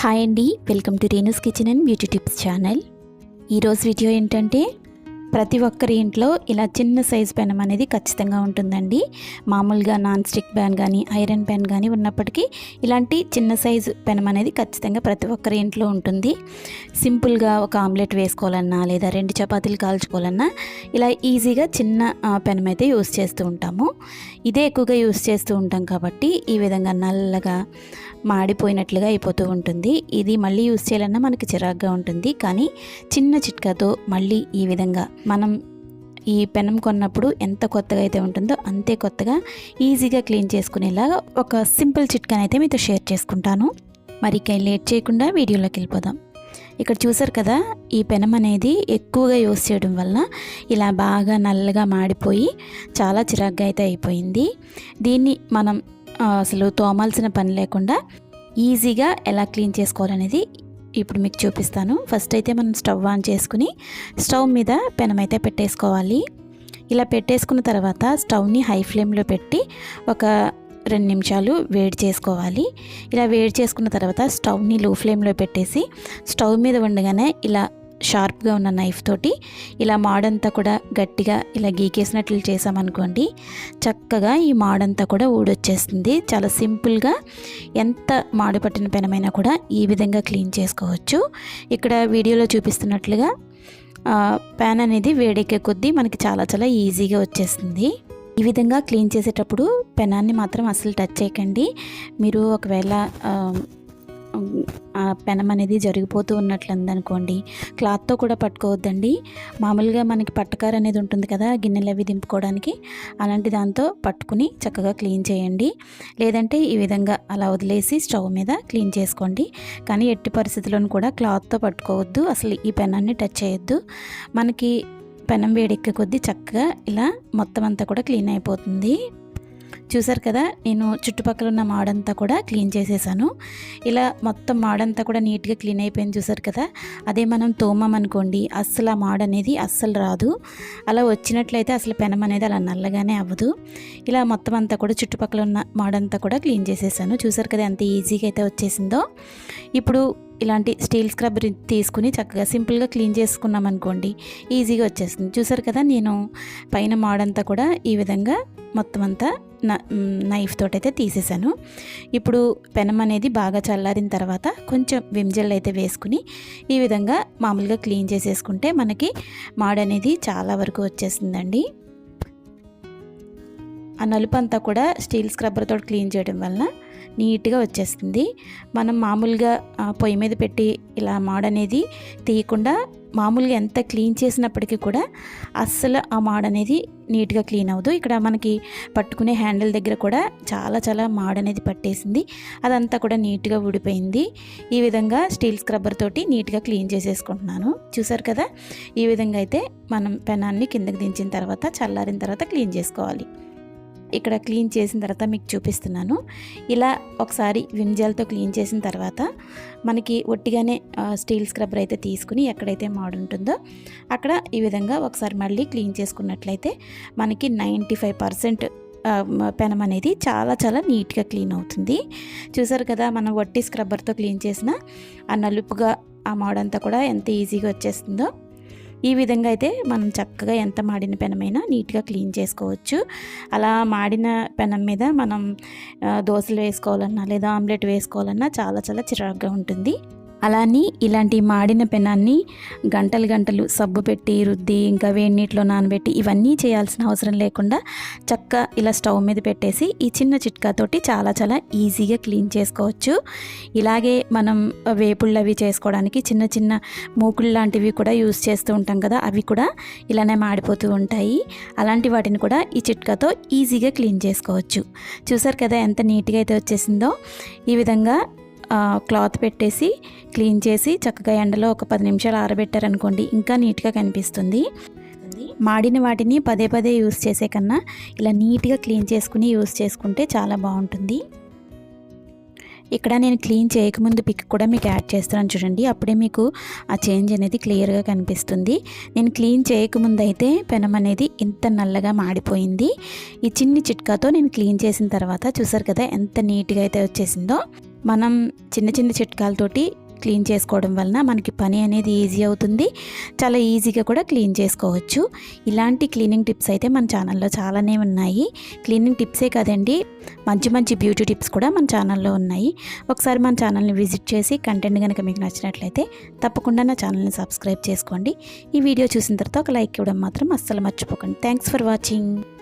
Hi అండి welcome to Renu's kitchen and beauty tips channel. ఈరోజు video ఏంటంటే ప్రతి ఒక్కరి ఇంట్లో ఇలా చిన్న సైజ్ పెనం అనేది ఖచ్చితంగా ఉంటుందండి. మామూలుగా నాన్ స్టిక్ ప్యాన్ కానీ ఐరన్ ప్యాన్ కానీ ఉన్నప్పటికీ ఇలాంటి చిన్న సైజు పెనం అనేది ఖచ్చితంగా ప్రతి ఒక్కరి ఇంట్లో ఉంటుంది. సింపుల్గా ఒక ఆమ్లెట్ వేసుకోవాలన్నా లేదా రెండు చపాతీలు కాల్చుకోవాలన్నా ఇలా ఈజీగా చిన్న పెనం అయితే యూస్ చేస్తూ ఉంటాము. ఇదే ఎక్కువగా యూస్ చేస్తూ ఉంటాం కాబట్టి ఈ విధంగా నల్లగా మాడిపోయినట్లుగా అయిపోతూ ఉంటుంది. ఇది మళ్ళీ యూస్ చేయాలన్నా మనకి చిరాగ్గా ఉంటుంది. కానీ చిన్న చిట్కాతో మళ్ళీ ఈ విధంగా మనం ఈ పెనం కొన్నప్పుడు ఎంత కొత్తగా అయితే ఉంటుందో అంతే కొత్తగా ఈజీగా క్లీన్ చేసుకునేలాగా ఒక సింపుల్ చిట్కానైతే మీతో షేర్ చేసుకుంటాను. మరి ఇక లేట్ చేయకుండా వీడియోలోకి వెళ్ళిపోదాం. ఇక్కడ చూసారు కదా ఈ పెనం అనేది ఎక్కువగా యూస్ చేయడం వల్ల ఇలా బాగా నల్లగా మాడిపోయి చాలా చిరాగ్గా అయితే అయిపోయింది. దీన్ని మనం అసలు తోమాల్సిన పని లేకుండా ఈజీగా ఎలా క్లీన్ చేసుకోవాలనేది ఇప్పుడు మీకు చూపిస్తాను. ఫస్ట్ అయితే మనం స్టవ్ ఆన్ చేసుకుని స్టవ్ మీద పెనం అయితే పెట్టేసుకోవాలి. ఇలా పెట్టేసుకున్న తర్వాత స్టవ్ని హై ఫ్లేమ్లో పెట్టి ఒక రెండు నిమిషాలు వేడి చేసుకోవాలి. ఇలా వేడి చేసుకున్న తర్వాత స్టవ్ని లో ఫ్లేమ్లో పెట్టేసి స్టవ్ మీద ఉండగానే ఇలా షార్ప్గా ఉన్న నైఫ్ తోటి ఇలా మాడంతా కూడా గట్టిగా ఇలా గీకేసినట్లు చేసామనుకోండి చక్కగా ఈ మాడంతా కూడా ఊడొచ్చేస్తుంది. చాలా సింపుల్గా ఎంత మాడు పట్టిన పెనమైనా కూడా ఈ విధంగా క్లీన్ చేసుకోవచ్చు. ఇక్కడ వీడియోలో చూపిస్తున్నట్లుగా ప్యాన్ అనేది వేడెక్కే కొద్దీ మనకి చాలా చాలా ఈజీగా వచ్చేస్తుంది. ఈ విధంగా క్లీన్ చేసేటప్పుడు పెనాన్ని మాత్రం అసలు టచ్ చేయకండి. మీరు ఒకవేళ ఆ, పెనం అనేది జరిగిపోతూ ఉన్నట్లు ఉందనుకోండి క్లాత్తో కూడా పట్టుకోవద్దండి. మామూలుగా మనకి పట్టకార అనేది ఉంటుంది కదా గిన్నెలు అవి దింపుకోవడానికి. అలాంటి దాంతో పట్టుకుని చక్కగా క్లీన్ చేయండి. లేదంటే ఈ విధంగా అలా వదిలేసి స్టవ్ మీద క్లీన్ చేసుకోండి. కానీ ఎట్టి పరిస్థితుల్లోనూ కూడా క్లాత్తో పట్టుకోవద్దు. అసలు ఈ పెనాన్ని టచ్ చేయొద్దు. మనకి పెనం వేడెక్కే కొద్దీ చక్కగా ఇలా మొత్తం అంతా కూడా క్లీన్ అయిపోతుంది. చూసారు కదా నేను చుట్టుపక్కల ఉన్న మాడంతా కూడా క్లీన్ చేసేసాను. ఇలా మొత్తం మాడంతా కూడా నీట్గా క్లీన్ అయిపోయింది చూసారు కదా అదే మనం తోమమనుకోండి అస్సలు ఆ మాడ అనేది అస్సలు రాదు. అలా వచ్చినట్లయితే అసలు పెనం అనేది అలా నల్లగానే అవ్వదు. ఇలా మొత్తం అంతా కూడా చుట్టుపక్కల ఉన్న మాడంతా కూడా క్లీన్ చేసేసాను. చూసారు కదా ఎంత ఈజీగా అయితే వచ్చేసిందో. ఇప్పుడు ఇలాంటి స్టీల్ స్క్రబ్ తీసుకుని చక్కగా సింపుల్గా క్లీన్ చేసుకున్నాం అనుకోండి ఈజీగా వచ్చేస్తుంది. చూసారు కదా నేను పైన మాడంతా కూడా ఈ విధంగా మొత్తం అంతా నైఫ్ తోటైతే తీసేసాను. ఇప్పుడు పెనం అనేది బాగా చల్లారిన తర్వాత కొంచెం విమ్జెల్ అయితే వేసుకుని ఈ విధంగా మామూలుగా క్లీన్ చేసేసుకుంటే మనకి మాడనేది చాలా వరకు వచ్చేసిందండి ఆ నలుపు అంతా కూడా స్టీల్ స్క్రబ్బర్తో క్లీన్ చేయడం వలన నీట్గా వచ్చేస్తుంది. మనం మామూలుగా పొయ్యి మీద పెట్టి ఇలా మాడ అనేది తీయకుండా మామూలుగా ఎంత క్లీన్ చేసినప్పటికీ కూడా అస్సలు ఆ మాడ అనేది నీట్గా క్లీన్ అవ్వదు. ఇక్కడ మనకి పట్టుకునే హ్యాండిల్ దగ్గర కూడా చాలా చాలా మాడ అనేది పట్టేసింది. అదంతా కూడా నీట్గా ఊడిపోయింది. ఈ విధంగా స్టీల్ స్క్రబ్బర్ తోటి నీట్గా క్లీన్ చేసేసుకుంటున్నాను. చూసారు కదా? ఈ విధంగా అయితే మనం పెనాన్ని కిందకి దించిన తర్వాత చల్లారిన తర్వాత క్లీన్ చేసుకోవాలి. ఇక్కడ క్లీన్ చేసిన తర్వాత మీకు చూపిస్తున్నాను. ఇలా ఒకసారి విమ్ జెల్తో క్లీన్ చేసిన తర్వాత మనకి ఒట్టిగానే స్టీల్ స్క్రబ్బర్ అయితే తీసుకుని ఎక్కడైతే మాడు ఉంటుందో అక్కడ ఈ విధంగా ఒకసారి మళ్ళీ క్లీన్ చేసుకున్నట్లయితే మనకి నైంటీ ఫైవ్ పర్సెంట్ పెనం అనేది చాలా చాలా నీట్గా క్లీన్ అవుతుంది. చూసారు కదా మనం వట్టి స్క్రబ్బర్తో క్లీన్ చేసిన ఆ నలుపుగా ఆ మోడంతా కూడా ఎంత ఈజీగా వచ్చేస్తుందో. ఈ విధంగా అయితే మనం చక్కగా ఎంత మాడిన పెనమైనా నీట్గా క్లీన్ చేసుకోవచ్చు. అలా మాడిన పెనం మీద మనం దోశలు వేసుకోవాలన్నా లేదా ఆమ్లెట్ వేసుకోవాలన్నా చాలా చాలా చిరాగ్గా ఉంటుంది. అలానే ఇలాంటి మాడిన పెనాన్ని గంటలు గంటలు సబ్బు పెట్టి రుద్ది ఇంకా వేడి నీటిలో నానబెట్టి ఇవన్నీ చేయాల్సిన అవసరం లేకుండా చక్క ఇలా స్టవ్ మీద పెట్టేసి ఈ చిన్న చిట్కాతోటి చాలా చాలా ఈజీగా క్లీన్ చేసుకోవచ్చు. ఇలాగే మనం వేపుళ్ళు అవి చేసుకోవడానికి చిన్న చిన్న మూకుళ్ళు లాంటివి కూడా యూస్ చేస్తూ ఉంటాం కదా అవి కూడా ఇలానే మాడిపోతూ ఉంటాయి. అలాంటి వాటిని కూడా ఈ చిట్కాతో ఈజీగా క్లీన్ చేసుకోవచ్చు. చూసారు కదా ఎంత నీట్గా అయితే వచ్చేసిందో? ఈ విధంగా క్లాత్ పెట్టేసి క్లీన్ చేసి చక్కగా ఎండలో ఒక పది నిమిషాలు ఆరబెట్టారనుకోండి ఇంకా నీట్గా కనిపిస్తుంది. మాడిన వాటిని పదే పదే యూస్ చేసే కన్నా ఇలా నీట్గా క్లీన్ చేసుకుని యూస్ చేసుకుంటే చాలా బాగుంటుంది. ఇక్కడ నేను క్లీన్ చేయకముందు పిక్ కూడా మీకు యాడ్ చేస్తున్నాను చూడండి. అప్పుడే మీకు ఆ చేంజ్ అనేది క్లియర్గా కనిపిస్తుంది. నేను క్లీన్ చేయకముందు అయితే పెనం అనేది ఇంత నల్లగా మాడిపోయింది. ఈ చిన్ని చిట్కాతో నేను క్లీన్ చేసిన తర్వాత చూసారు కదా ఎంత నీట్గా అయితే వచ్చేసిందో. మనం చిన్న చిన్న చిట్కాలతోటి క్లీన్ చేసుకోవడం వలన మనకి పని అనేది ఈజీ అవుతుంది. చాలా ఈజీగా కూడా క్లీన్ చేసుకోవచ్చు. ఇలాంటి క్లీనింగ్ టిప్స్ అయితే మన ఛానల్లో చాలానే ఉన్నాయి. క్లీనింగ్ టిప్సే కదండి మంచి మంచి బ్యూటీ టిప్స్ కూడా మన ఛానల్లో ఉన్నాయి. ఒకసారి మన ఛానల్ని విజిట్ చేసి కంటెంట్ కనుక మీకు నచ్చినట్లయితే తప్పకుండా నా ఛానల్ని సబ్స్క్రైబ్ చేసుకోండి. ఈ వీడియో చూసిన తర్వాత ఒక లైక్ ఇవ్వడం మాత్రం అస్సలు మర్చిపోకండి. Thanks for watching.